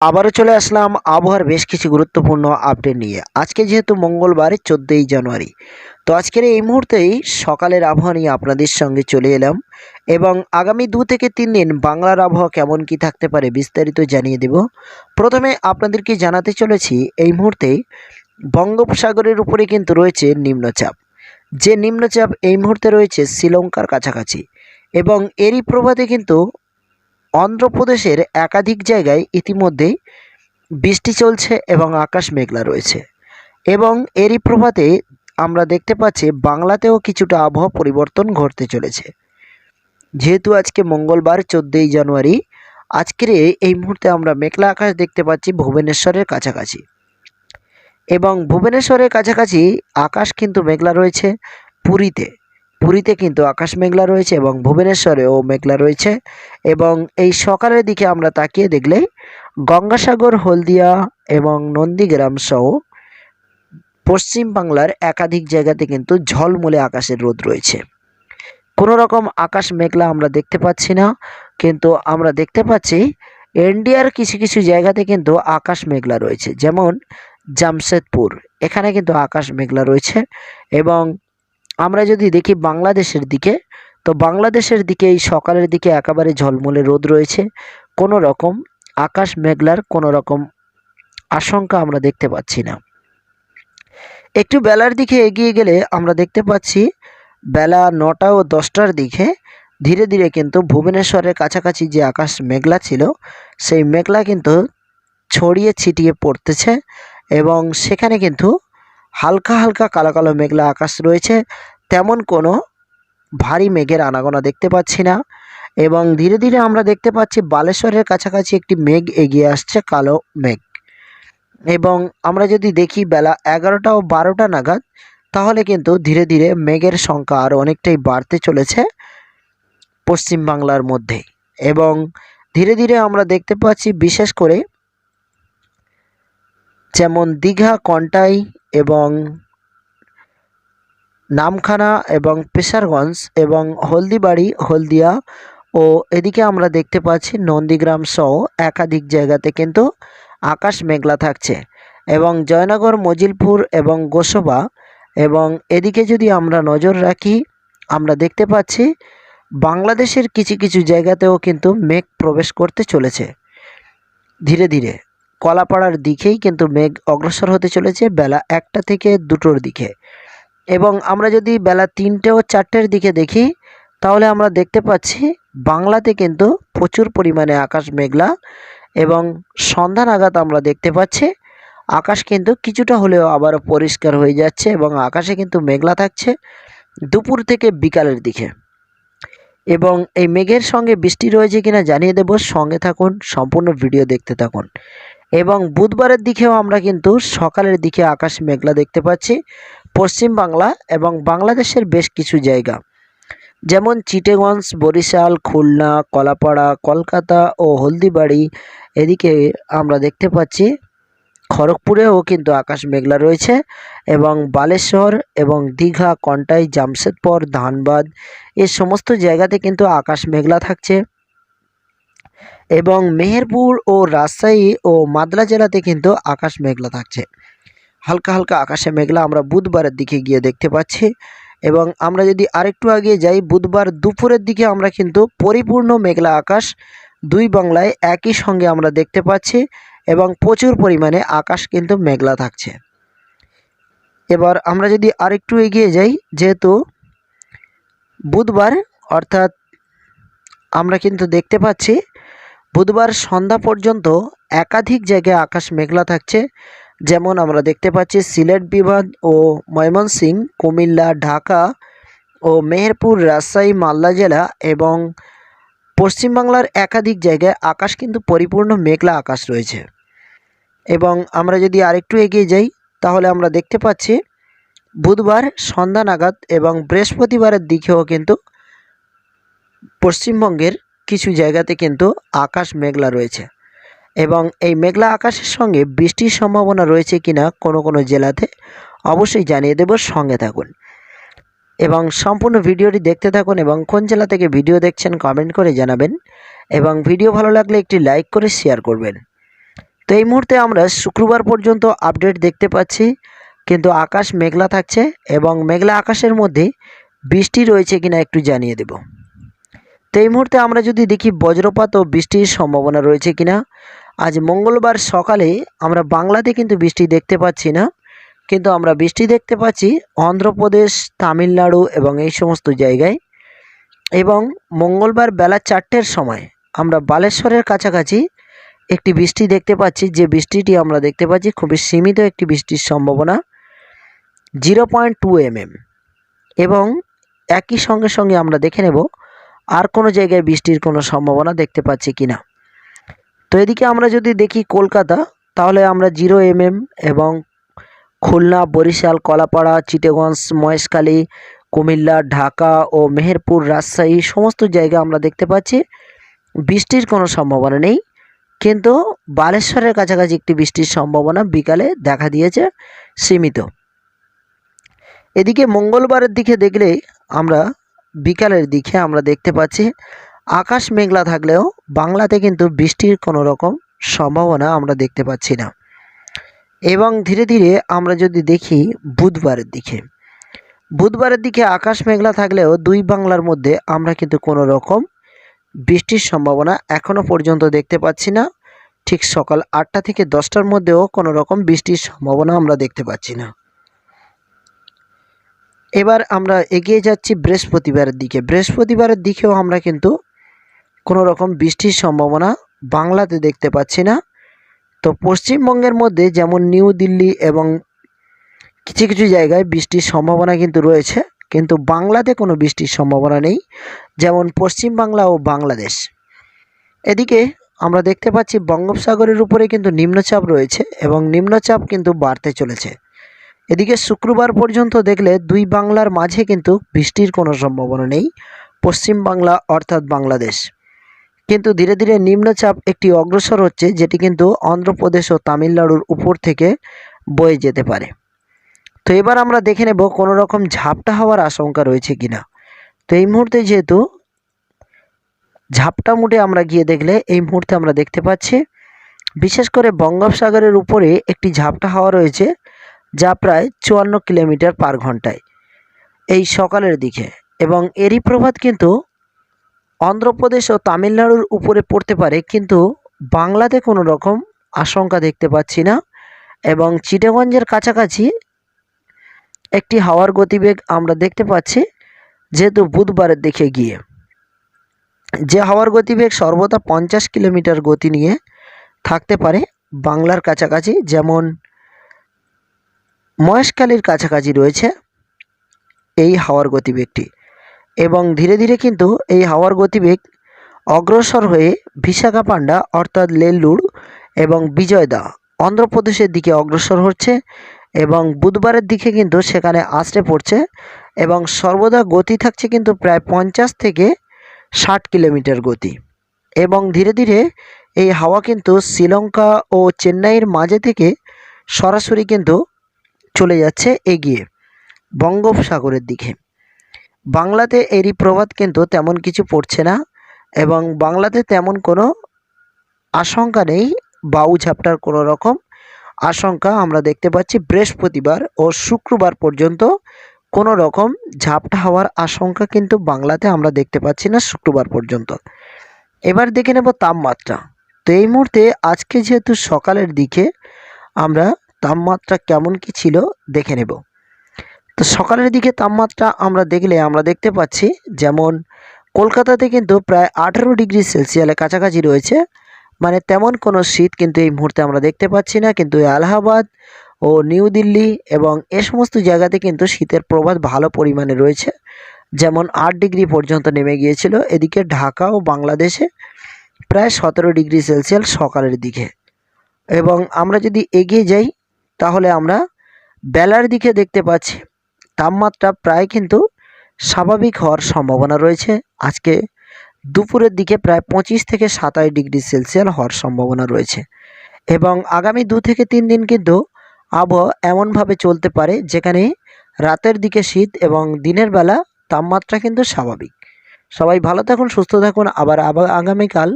আবারও চলে আসলাম আবহাওয়ার বেশ কিছু গুরুত্বপূর্ণ আপডেট নিয়ে। আজকে যেহেতু মঙ্গলবার, চোদ্দোই জানুয়ারি, তো আজকের এই মুহূর্তেই সকালের আবহাওয়া নিয়ে আপনাদের সঙ্গে চলে এলাম এবং আগামী দু থেকে তিন দিন বাংলার আবহাওয়া কেমন কি থাকতে পারে বিস্তারিত জানিয়ে দেব। প্রথমে আপনাদেরকে জানাতে চলেছি, এই মুহূর্তে বঙ্গোপসাগরের উপরে কিন্তু রয়েছে নিম্নচাপ। যে নিম্নচাপ এই মুহূর্তে রয়েছে শ্রীলঙ্কার কাছাকাছি এবং এরই প্রভাতে কিন্তু অন্ধ্রপ্রদেশের একাধিক জায়গায় ইতিমধ্যেই বৃষ্টি চলছে এবং আকাশ মেঘলা রয়েছে। এবং এরই প্রভাতে আমরা দেখতে পাচ্ছি বাংলাতেও কিছুটা আবহাওয়া পরিবর্তন ঘটতে চলেছে। যেহেতু আজকে মঙ্গলবার, চোদ্দোই জানুয়ারি, আজকের এই মুহূর্তে আমরা মেঘলা আকাশ দেখতে পাচ্ছি ভুবনেশ্বরের কাছাকাছি। এবং ভুবনেশ্বরের কাছাকাছি আকাশ কিন্তু মেঘলা রয়েছে পুরীতে। পুরীতে কিন্তু আকাশ মেঘলা রয়েছে এবং ভুবনেশ্বরেও মেঘলা রয়েছে এবং এই সকালের দিকে আমরা তাকিয়ে দেখলে গঙ্গাসাগর, হলদিয়া এবং নন্দীগ্রাম সহ পশ্চিম বাংলার একাধিক জায়গাতে কিন্তু ঝলমলে আকাশের রোদ রয়েছে। কোনো রকম আকাশ মেঘলা আমরা দেখতে পাচ্ছি না, কিন্তু আমরা দেখতে পাচ্ছি ইন্ডিয়ার কিছু কিছু জায়গাতে কিন্তু আকাশ মেঘলা রয়েছে। যেমন জামশেদপুর, এখানে কিন্তু আকাশ মেঘলা রয়েছে এবং আমরা যদি দেখি বাংলাদেশের দিকে, তো বাংলাদেশের দিকে এই সকালের দিকে একেবারে ঝলমলে রোদ রয়েছে। কোনো রকম আকাশ মেঘলার কোনো রকম আশঙ্কা আমরা দেখতে পাচ্ছি না। একটু বেলার দিকে এগিয়ে গেলে আমরা দেখতে পাচ্ছি বেলা নটা ও দশটার দিকে ধীরে ধীরে কিন্তু ভুবনেশ্বরের কাছাকাছি যে আকাশ মেঘলা ছিল, সেই মেঘলা কিন্তু ছড়িয়ে ছিটিয়ে পড়তেছে এবং সেখানে কিন্তু হালকা হালকা কালো কালো মেঘলা আকাশ রয়েছে। তেমন কোনো ভারী মেঘের আনাগোনা দেখতে পাচ্ছি না এবং ধীরে ধীরে আমরা দেখতে পাচ্ছি বালেশ্বরের কাছাকাছি একটি মেঘ এগিয়ে আসছে, কালো মেঘ। এবং আমরা যদি দেখি বেলা এগারোটা ও বারোটা নাগাদ, তাহলে কিন্তু ধীরে ধীরে মেঘের সংখ্যা আরও অনেকটাই বাড়তে চলেছে পশ্চিম বাংলার মধ্যে। এবং ধীরে ধীরে আমরা দেখতে পাচ্ছি বিশেষ করে যেমন দীঘা, কন্টাই এবং নামখানা এবং পেশারগঞ্জ এবং হলদিবাড়ি, হলদিয়া ও এদিকে আমরা দেখতে পাচ্ছি নন্দীগ্রাম সহ একাধিক জায়গাতে কিন্তু আকাশ মেঘলা থাকছে এবং জয়নগর, মজিলপুর এবং গোসবা এবং এদিকে যদি আমরা নজর রাখি, আমরা দেখতে পাচ্ছি বাংলাদেশের কিছু কিছু জায়গাতেও কিন্তু মেঘ প্রবেশ করতে চলেছে ধীরে ধীরে। কলাপাড়ার দিকেই কিন্তু মেঘ অগ্রসর হতে চলেছে বেলা একটা থেকে দুটোর দিকে। এবং আমরা যদি বেলা তিনটে ও চারটের দিকে দেখি, তাহলে আমরা দেখতে পাচ্ছি বাংলাতে কিন্তু প্রচুর পরিমাণে আকাশ মেঘলা এবং সন্ধ্যা নাগাদ আমরা দেখতে পাচ্ছি আকাশ কিন্তু কিছুটা হলেও আবারও পরিষ্কার হয়ে যাচ্ছে এবং আকাশে কিন্তু মেঘলা থাকছে দুপুর থেকে বিকালের দিকে। এবং এই মেঘের সঙ্গে বৃষ্টি রয়েছে কিনা জানিয়ে দেব, সঙ্গে থাকুন, সম্পূর্ণ ভিডিও দেখতে থাকুন। এবং বুধবারের দিকেও আমরা কিন্তু সকালের দিকে আকাশ মেঘলা দেখতে পাচ্ছি, পশ্চিম বাংলা এবং বাংলাদেশের বেশ কিছু জায়গা। যেমন চিটেগঞ্জ বরিশাল, খুলনা, কলাপাড়া, কলকাতা ও হলদিবাড়ি। এদিকে আমরা দেখতে পাচ্ছি খড়গপুরেও কিন্তু আকাশ মেঘলা রয়েছে এবং বালেশ্বর এবং দীঘা, কন্টাই, জামশেদপুর, ধানবাদ, এ সমস্ত জায়গাতে কিন্তু আকাশ মেঘলা থাকছে। এবং মেহেরপুর ও রাজশাহী ও মাদলা জেলাতে কিন্তু আকাশ মেঘলা থাকছে। হালকা হালকা আকাশে মেঘলা আমরা বুধবারের দিকে গিয়ে দেখতে পাচ্ছি এবং আমরা যদি আরেকটু আগে যাই, বুধবার দুপুরের দিকে আমরা কিন্তু পরিপূর্ণ মেঘলা আকাশ দুই বাংলায় একই সঙ্গে আমরা দেখতে পাচ্ছি এবং প্রচুর পরিমাণে আকাশ কিন্তু মেঘলা থাকছে। এবার আমরা যদি আরেকটু এগিয়ে যাই, যেহেতু বুধবার অর্থাৎ আমরা কিন্তু দেখতে পাচ্ছি বুধবার সন্ধ্যা পর্যন্ত একাধিক জায়গায় আকাশ মেঘলা থাকছে। যেমন আমরা দেখতে পাচ্ছি সিলেট বিভাগ ও ময়মনসিংহ, কুমিল্লা, ঢাকা ও মেহেরপুর, রাজশাহী, মালদা জেলা এবং পশ্চিমবাংলার একাধিক জায়গায় আকাশ কিন্তু পরিপূর্ণ মেঘলা আকাশ রয়েছে। এবং আমরা যদি আরেকটু এগিয়ে যাই, তাহলে আমরা দেখতে পাচ্ছি বুধবার সন্ধ্যা নাগাদ এবং বৃহস্পতিবারের দিকেও কিন্তু পশ্চিমবঙ্গের কিছু জায়গাতে কিন্তু আকাশ মেঘলা রয়েছে। এবং এই মেঘলা আকাশের সঙ্গে বৃষ্টির সম্ভাবনা রয়েছে কিনা কোনো কোনো জেলাতে অবশ্যই জানিয়ে দেব, সঙ্গে থাকুন। এবং সম্পূর্ণ ভিডিওটি দেখতে থাকুন এবং কোন জেলা থেকে ভিডিও দেখছেন কমেন্ট করে জানাবেন। এবং ভিডিও ভালো লাগলে একটি লাইক করে শেয়ার করবেন। তো এই মুহূর্তে আমরা শুক্রবার পর্যন্ত আপডেট দেখতে পাচ্ছি, কিন্তু আকাশ মেঘলা থাকছে এবং মেঘলা আকাশের মধ্যে বৃষ্টি রয়েছে কিনা একটু জানিয়ে দেব। তো এই মুহূর্তে আমরা যদি দেখি বজ্রপাত ও বৃষ্টির সম্ভাবনা রয়েছে কিনা, আজ মঙ্গলবার সকালে আমরা বাংলাতে কিন্তু বৃষ্টি দেখতে পাচ্ছি না, কিন্তু আমরা বৃষ্টি দেখতে পাচ্ছি অন্ধ্রপ্রদেশ, তামিলনাড়ু এবং এই সমস্ত জায়গায়। এবং মঙ্গলবার বেলা চারটের সময় আমরা বালেশ্বরের কাছাকাছি একটি বৃষ্টি দেখতে পাচ্ছি, যে বৃষ্টিটি আমরা দেখতে পাচ্ছি খুবই সীমিত একটি বৃষ্টির সম্ভাবনা, জিরো পয়েন্ট টু এমএম। এবং একই সঙ্গে সঙ্গে আমরা দেখে নেব আর কোনো জায়গায় বৃষ্টির কোনো সম্ভাবনা দেখতে পাচ্ছি কি না তো এদিকে আমরা যদি দেখি কলকাতা, তাহলে আমরা জিরো এমএম এবং খুলনা, বরিশাল, কলাপাড়া চিটেগঞ্জ মহেশখালী, কুমিল্লা, ঢাকা ও মেহেরপুর, রাজশাহী সমস্ত জায়গা আমরা দেখতে পাচ্ছি বৃষ্টির কোনো সম্ভাবনা নেই। কিন্তু বালেশ্বরের কাছাকাছি একটি বৃষ্টির সম্ভাবনা বিকালে দেখা দিয়েছে সীমিত। এদিকে মঙ্গলবারের দিকে দেখলে আমরা বিকালের দিকে আমরা দেখতে পাচ্ছি, আকাশ মেঘলা থাকলেও বাংলাতে কিন্তু বৃষ্টির কোনো রকম সম্ভাবনা আমরা দেখতে পাচ্ছি না। এবং ধীরে ধীরে আমরা যদি দেখি বুধবারের দিকে বুধবারের দিকে আকাশ মেঘলা থাকলেও দুই বাংলার মধ্যে আমরা কিন্তু কোনো রকম বৃষ্টির সম্ভাবনা এখনও পর্যন্ত দেখতে পাচ্ছি না। ঠিক সকাল আটটা থেকে দশটার মধ্যেও কোনো রকম বৃষ্টির সম্ভাবনা আমরা দেখতে পাচ্ছি না। এবার আমরা এগিয়ে যাচ্ছি বৃহস্পতিবারের দিকে। বৃহস্পতিবারের দিকেও আমরা কিন্তু কোনো রকম বৃষ্টির সম্ভাবনা বাংলাতে দেখতে পাচ্ছি না। তো পশ্চিমবঙ্গের মধ্যে যেমন নিউ দিল্লি এবং কিছু কিছু জায়গায় বৃষ্টির সম্ভাবনা কিন্তু রয়েছে, কিন্তু বাংলাতে কোনো বৃষ্টির সম্ভাবনা নেই, যেমন পশ্চিমবাংলা ও বাংলাদেশ। এদিকে আমরা দেখতে পাচ্ছি বঙ্গোপসাগরের উপরে কিন্তু নিম্নচাপ রয়েছে এবং নিম্নচাপ কিন্তু বাড়তে চলেছে। এদিকে শুক্রবার পর্যন্ত দেখলে দুই বাংলার মাঝে কিন্তু বৃষ্টির কোনো সম্ভাবনা নেই। পশ্চিম বাংলা অর্থাৎ বাংলাদেশ। কিন্তু ধীরে ধীরে নিম্নচাপ একটি অগ্রসর হচ্ছে, যেটি কিন্তু অন্ধ্রপ্রদেশ ও তামিলনাড়ুর উপর থেকে বয়ে যেতে পারে। তো এবার আমরা দেখে নেব কোনো রকম ঝাপটা হওয়ার আশঙ্কা রয়েছে কিনা। তো এই মুহূর্তে যেহেতু ঝাপটা মুটে আমরা গিয়ে দেখলে এই মুহূর্তে আমরা দেখতে পাচ্ছি, বিশেষ করে বঙ্গোপসাগরের উপরে একটি ঝাপটা হাওয়া রয়েছে। যা প্রায় চুয়ান্ন কিলোমিটার পার ঘন্টায়। এই সকালের দিকে। এবং এরই প্রভাত কিন্তু অন্ধ্রপ্রদেশ ও তামিলনাড়ুর উপরে পড়তে পারে, কিন্তু বাংলাতে কোনো রকম আশঙ্কা দেখতে পাচ্ছি না। এবং চিটাগঞ্জের কাছাকাছি একটি হাওয়ার গতিবেগ আমরা দেখতে পাচ্ছি, যেহেতু বুধবারের দিকে গিয়ে। যে হাওয়ার গতিবেগ সর্বদা পঞ্চাশ কিলোমিটার গতি নিয়ে থাকতে পারে বাংলার কাছাকাছি, যেমন মহেশখালীর কাছাকাছি রয়েছে এই হাওয়ার গতিবেগটি। এবং ধীরে ধীরে কিন্তু এই হাওয়ার গতিবেগ অগ্রসর হয়ে বিশাখাপান্ডা অর্থাৎ লেল্লুর এবং বিজয়দা অন্ধ্রপ্রদেশের দিকে অগ্রসর হচ্ছে এবং বুধবারের দিকে কিন্তু সেখানে আছড়ে পড়ছে এবং সর্বদা গতি থাকছে কিন্তু প্রায় পঞ্চাশ থেকে ষাট কিলোমিটার গতি। এবং ধীরে ধীরে এই হাওয়া কিন্তু শ্রীলঙ্কা ও চেন্নাইয়ের মাঝে থেকে সরাসরি কিন্তু চলে যাচ্ছে এগিয়ে, বঙ্গোপসাগরের দিকে। বাংলাতে এরই প্রভাব কিন্তু তেমন কিছু পড়ছে না এবং বাংলাতে তেমন কোনো আশঙ্কা নেই, বাউ ঝাপটার কোনো রকম আশঙ্কা আমরা দেখতে পাচ্ছি বৃহস্পতিবার ও শুক্রবার পর্যন্ত কোনো রকম ঝাপটা হওয়ার আশঙ্কা কিন্তু বাংলাতে আমরা দেখতে পাচ্ছি না শুক্রবার পর্যন্ত। এবার দেখে নেব তাপমাত্রা। তো এই মুহূর্তে আজকে যেহেতু সকালের দিকে আমরা তাপমাত্রা কেমন কি ছিল দেখে নেব। তো সকালের দিকে তাপমাত্রা আমরা দেখলে আমরা দেখতে পাচ্ছি যেমন কলকাতাতে কিন্তু প্রায় আঠারো ডিগ্রি সেলসিয়ালের কাছাকাছি রয়েছে। মানে তেমন কোনো শীত কিন্তু এই মুহূর্তে আমরা দেখতে পাচ্ছি না। কিন্তু এলাহাবাদ ও নিউ দিল্লি এবং এ সমস্ত জায়গাতে কিন্তু শীতের প্রভাব ভালো পরিমাণে রয়েছে। যেমন আট ডিগ্রি পর্যন্ত নেমে গিয়েছিল। এদিকে ঢাকা ও বাংলাদেশে প্রায় সতেরো ডিগ্রি সেলসিয়াস সকালের দিকে। এবং আমরা যদি এগিয়ে যাই তাহলে আমরা বেলার দিকে দেখতে পাচ্ছি। তাপমাত্রা প্রায় কিন্তু স্বাভাবিক হওয়ার সম্ভাবনা রয়েছে। আজকে দুপুরের দিকে প্রায় পঁচিশ থেকে সাতাশ ডিগ্রি সেলসিয়াস হওয়ার সম্ভাবনা রয়েছে। এবং আগামী দু থেকে তিন দিন কিন্তু আবহাওয়া এমনভাবে চলতে পারে, যেখানে রাতের দিকে শীত এবং দিনের বেলা তাপমাত্রা কিন্তু স্বাভাবিক। সবাই ভালো থাকুন, সুস্থ থাকুন। আবার আগামীকাল